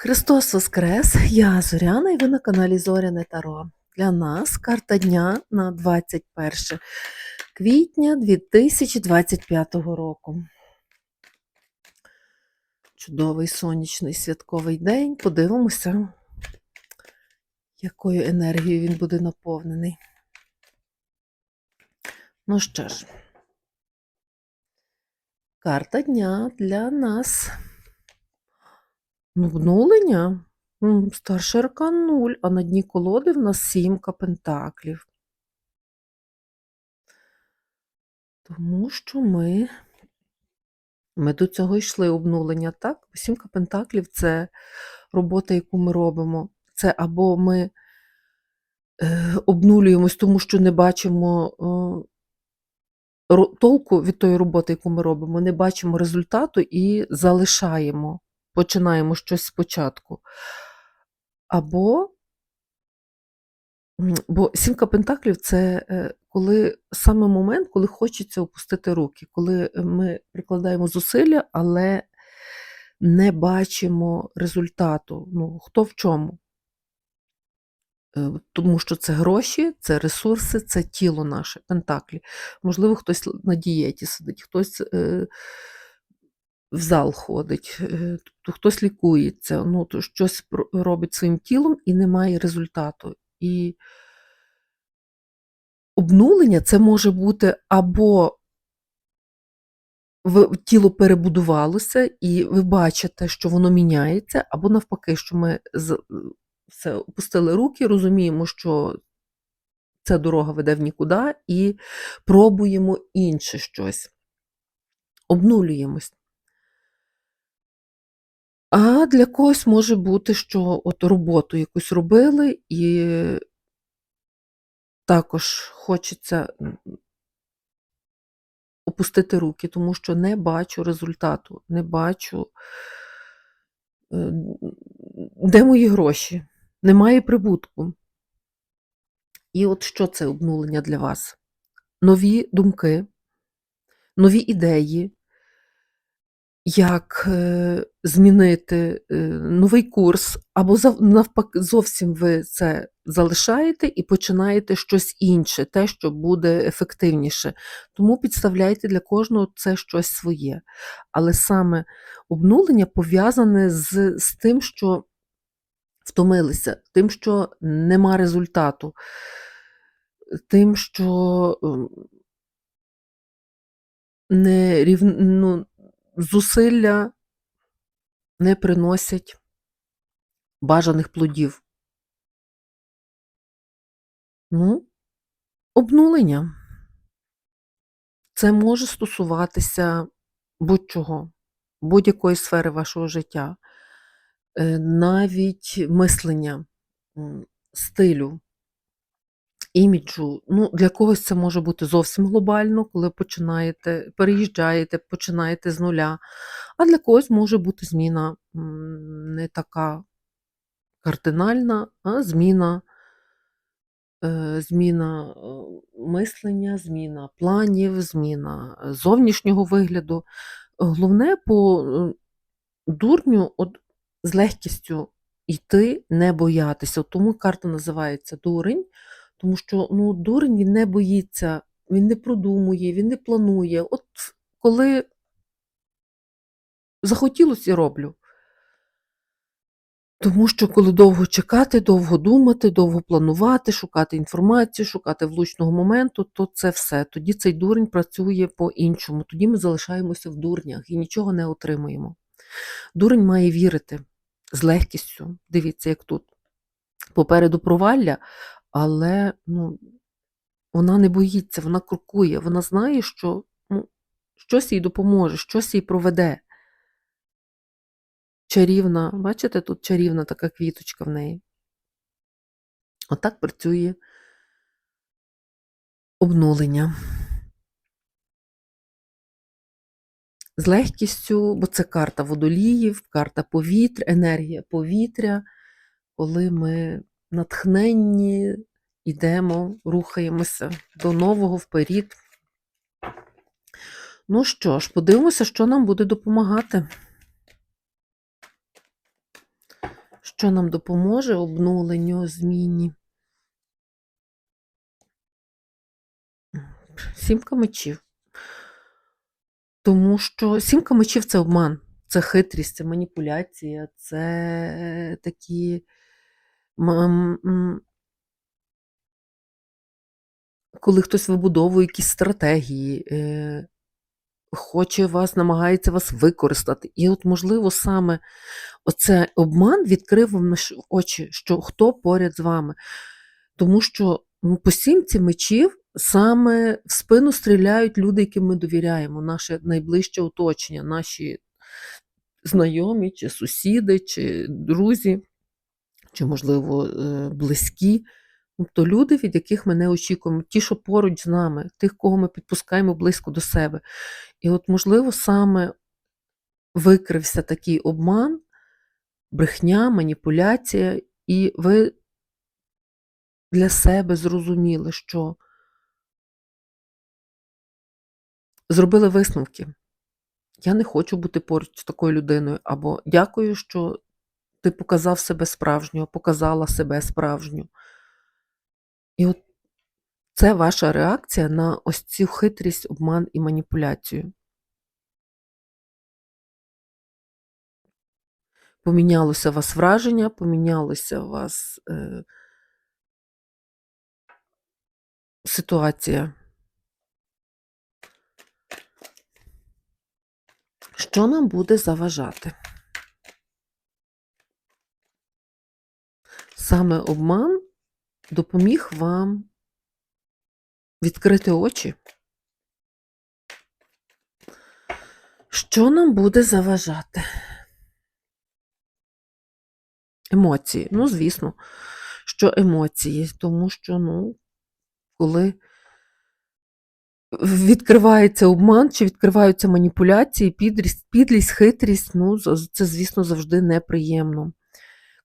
Христос Воскрес! Я Зоряна і ви на каналі Зоряне Таро. Для нас карта дня на 21 квітня 2025 року. Чудовий сонячний святковий день. Подивимося, якою енергією він буде наповнений. Ну що ж, карта дня для нас. Ну, Обнулення. М, Старший аркан 0, а на дні колоди в нас сімка пентаклів. Тому що ми, ми до цього йшли обнулення, так? Сімка пентаклів це робота, яку ми робимо. Це або ми е, обнулюємось, тому що не бачимо е, толку від тої роботи, яку ми робимо, не бачимо результату і залишаємо починаємо щось спочатку. Або, бо сімка пентаклів це е, коли саме момент, коли хочеться опустити руки, коли ми прикладаємо зусилля, але не бачимо результату. Ну, хто в чому? Е, Тому що це гроші, це ресурси, це тіло наше, пентаклі. Можливо, хтось на дієті сидить, хтось е, в зал ходить, е, тобто хтось лікується, ну, то щось робить своїм тілом і немає результату. І обнулення це може бути або тіло перебудувалося, і ви бачите, що воно міняється, або навпаки, що ми все, опустили руки, розуміємо, що ця дорога веде в нікуди, і пробуємо інше щось. Обнулюємось. А для когось може бути, що от роботу якусь робили, і також хочеться опустити руки, тому що не бачу результату, не бачу, е, де мої гроші, немає прибутку. І от що це обнулення для вас? Нові думки, нові ідеї, як е, змінити е, новий курс, або навпаки, зовсім ви це залишаєте і починаєте щось інше, те, що буде ефективніше. Тому підставляйте для кожного це щось своє. Але саме обнулення пов'язане з, з тим, що втомилися, тим, що нема результату, тим, що не рів... ну, зусилля не приносять бажаних плодів. Ну, обнулення. Це може стосуватися будь-чого, будь-якої сфери вашого життя, Е, навіть мислення, стилю, іміджу. Ну, для когось це може бути зовсім глобально, коли починаєте, переїжджаєте, починаєте з нуля. А для когось може бути зміна не така кардинальна, а зміна, е, зміна е, мислення, зміна планів, зміна е, зовнішнього вигляду. Головне по дурню от, з легкістю йти, не боятися. Тому карта називається дурень, тому що ну, дурень він не боїться, він не продумує, він не планує. От коли захотілося роблю. Тому що коли довго чекати, довго думати, довго планувати, шукати інформацію, шукати влучного моменту, то це все. Тоді цей дурень працює по-іншому. Тоді ми залишаємося в дурнях і нічого не отримуємо. Дурень має вірити з легкістю. Дивіться, як тут. Попереду провалля, але ну, вона не боїться, вона крокує, вона знає, що ну, щось їй допоможе, щось їй проведе. Чарівна, бачите, тут чарівна така квіточка в неї. Отак працює обнулення. З легкістю, бо це карта водоліїв, карта повітря, енергія повітря, коли ми натхненні, йдемо, рухаємося до нового вперед. Ну що ж, подивимося, що нам буде допомагати. Що нам допоможе обнуленню, зміні? Сімка мечів. Тому що сімка мечів це обман, це хитрість, це маніпуляція, це такі. Коли хтось вибудовує якісь стратегії, е, хоче вас, намагається вас використати. І от, можливо, саме оце обман відкрив вам очі, що хто поряд з вами. Тому що ну, по сімці мечів саме в спину стріляють люди, яким ми довіряємо, наше найближче оточення, наші знайомі, чи сусіди, чи друзі, чи, можливо, е, близькі. Тобто люди, від яких ми не очікуємо, ті, що поруч з нами, тих, кого ми підпускаємо близько до себе. І от, можливо, саме викрився такий обман, брехня, маніпуляція, і ви для себе зрозуміли, що зробили висновки. Я не хочу бути поруч з такою людиною, або дякую, що ти показав себе справжнього, показала себе справжню. І от це ваша реакція на ось цю хитрість, обман і маніпуляцію. Помінялося у вас враження, помінялося у вас е, ситуація. Що нам буде заважати? Саме обман допоміг вам відкрити очі. Що нам буде заважати? Емоції. Ну, звісно, що емоції, тому що, ну, коли відкривається обман чи відкриваються маніпуляції, підрість, підлість, хитрість, ну, це, звісно, завжди неприємно.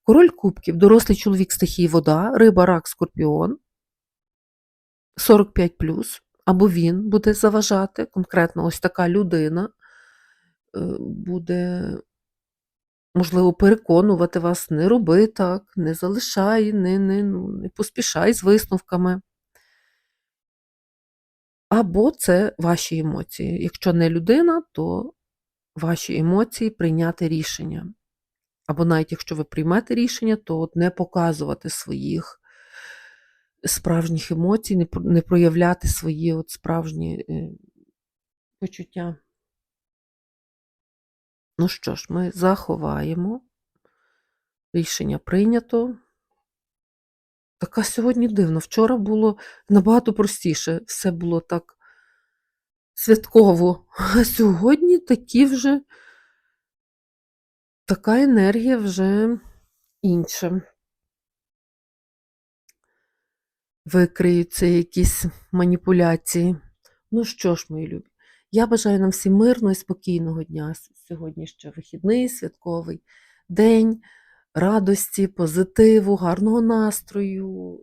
Король кубків, дорослий чоловік стихії вода, риба, рак, скорпіон, 45 або він буде заважати, конкретно ось така людина е, буде, можливо, переконувати вас, не роби так, не залишай, не, не, ну, не поспішай з висновками. Або це ваші емоції. Якщо не людина, то ваші емоції прийняти рішення. Або навіть якщо ви приймете рішення, то не показувати своїх справжніх емоцій, не, проявляти свої от справжні е, почуття. Ну що ж, ми заховаємо. Рішення прийнято. Така сьогодні дивно. Вчора було набагато простіше. Все було так святково. А сьогодні такі вже така енергія вже інша. Викриються якісь маніпуляції. Ну що ж, мої любі, я бажаю нам всім мирного і спокійного дня. Сьогодні ще вихідний, святковий день, радості, позитиву, гарного настрою.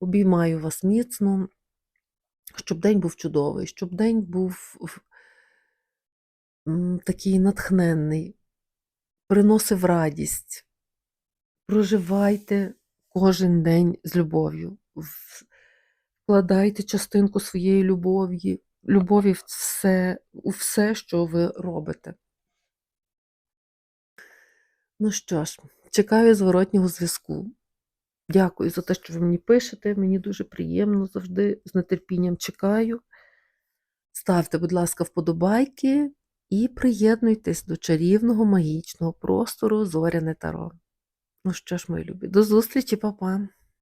Обіймаю вас міцно, щоб день був чудовий, щоб день був такий натхненний, приносив радість. Проживайте кожен день з любов'ю. Вкладайте частинку своєї любові, любові в все, у все, що ви робите. Ну що ж, чекаю зворотнього зв'язку. Дякую за те, що ви мені пишете. Мені дуже приємно завжди з нетерпінням чекаю. Ставте, будь ласка, вподобайки і приєднуйтесь до чарівного магічного простору Зоряне Таро. Ну що ж, мої любі, до зустрічі, па-па!